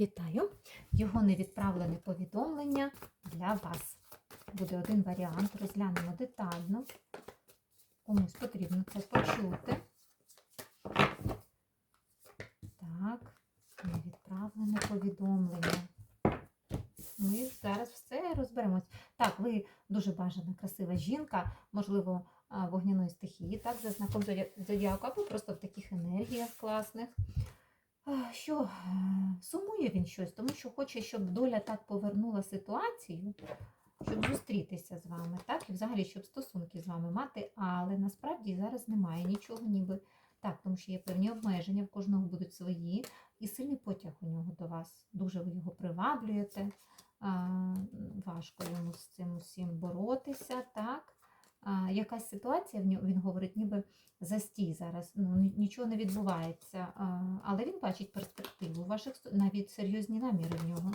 Вітаю! Його невідправлене повідомлення для вас. Буде один варіант, розглянемо детально. Комусь потрібно це почути. Так, невідправлене повідомлення. Ми зараз все розберемось. Так, ви дуже бажана, красива жінка, можливо, вогняної стихії, так, за знаком зодіаку, або просто в таких енергіях класних. Що е, сумує він щось, тому що хоче, щоб доля так повернула ситуацію, щоб зустрітися з вами, так, і взагалі, щоб стосунки з вами мати, але насправді зараз немає нічого, ніби так, тому що є певні обмеження, в кожного будуть свої, і сильний потяг у нього до вас. Дуже ви його приваблюєте. Важко йому з цим усім боротися, так. А, Якась ситуація в нього, він говорить, ніби застій зараз, ну нічого не відбувається. А, Але він бачить перспективу ваших навіть серйозні наміри в нього.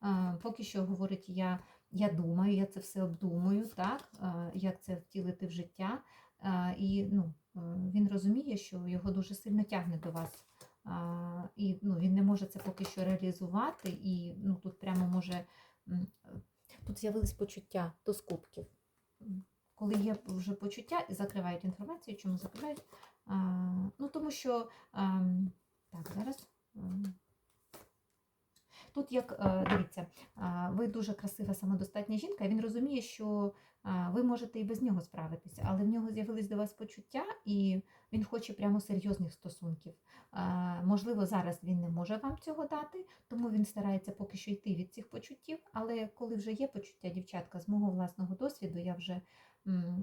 А, Поки що говорить, я, я думаю, я це все обдумую, так, а, як це втілити в життя. А, І ну, е, він розуміє, що його дуже сильно тягне до вас. А, І ну, він не може це поки що реалізувати, і ну, тут прямо може. Тут з'явились почуття до скупків. Коли є вже почуття і закривають інформацію, чому закривають? А, ну, тому що а, так, зараз. ем, Тут, як е, дивіться, ви дуже красива, самодостатня жінка, і він розуміє, що ви можете і без нього справитися, але в нього з'явились до вас почуття, і він хоче прямо серйозних стосунків. Можливо, зараз він не може вам цього дати, тому він старається поки що йти від цих почуттів. Але коли вже є почуття, дівчатка, з мого власного досвіду, я вже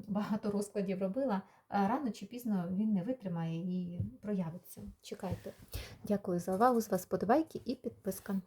багато розкладів робила. Рано чи пізно він не витримає і проявиться. Чекайте. Дякую за увагу. З вас подобайки і підписка.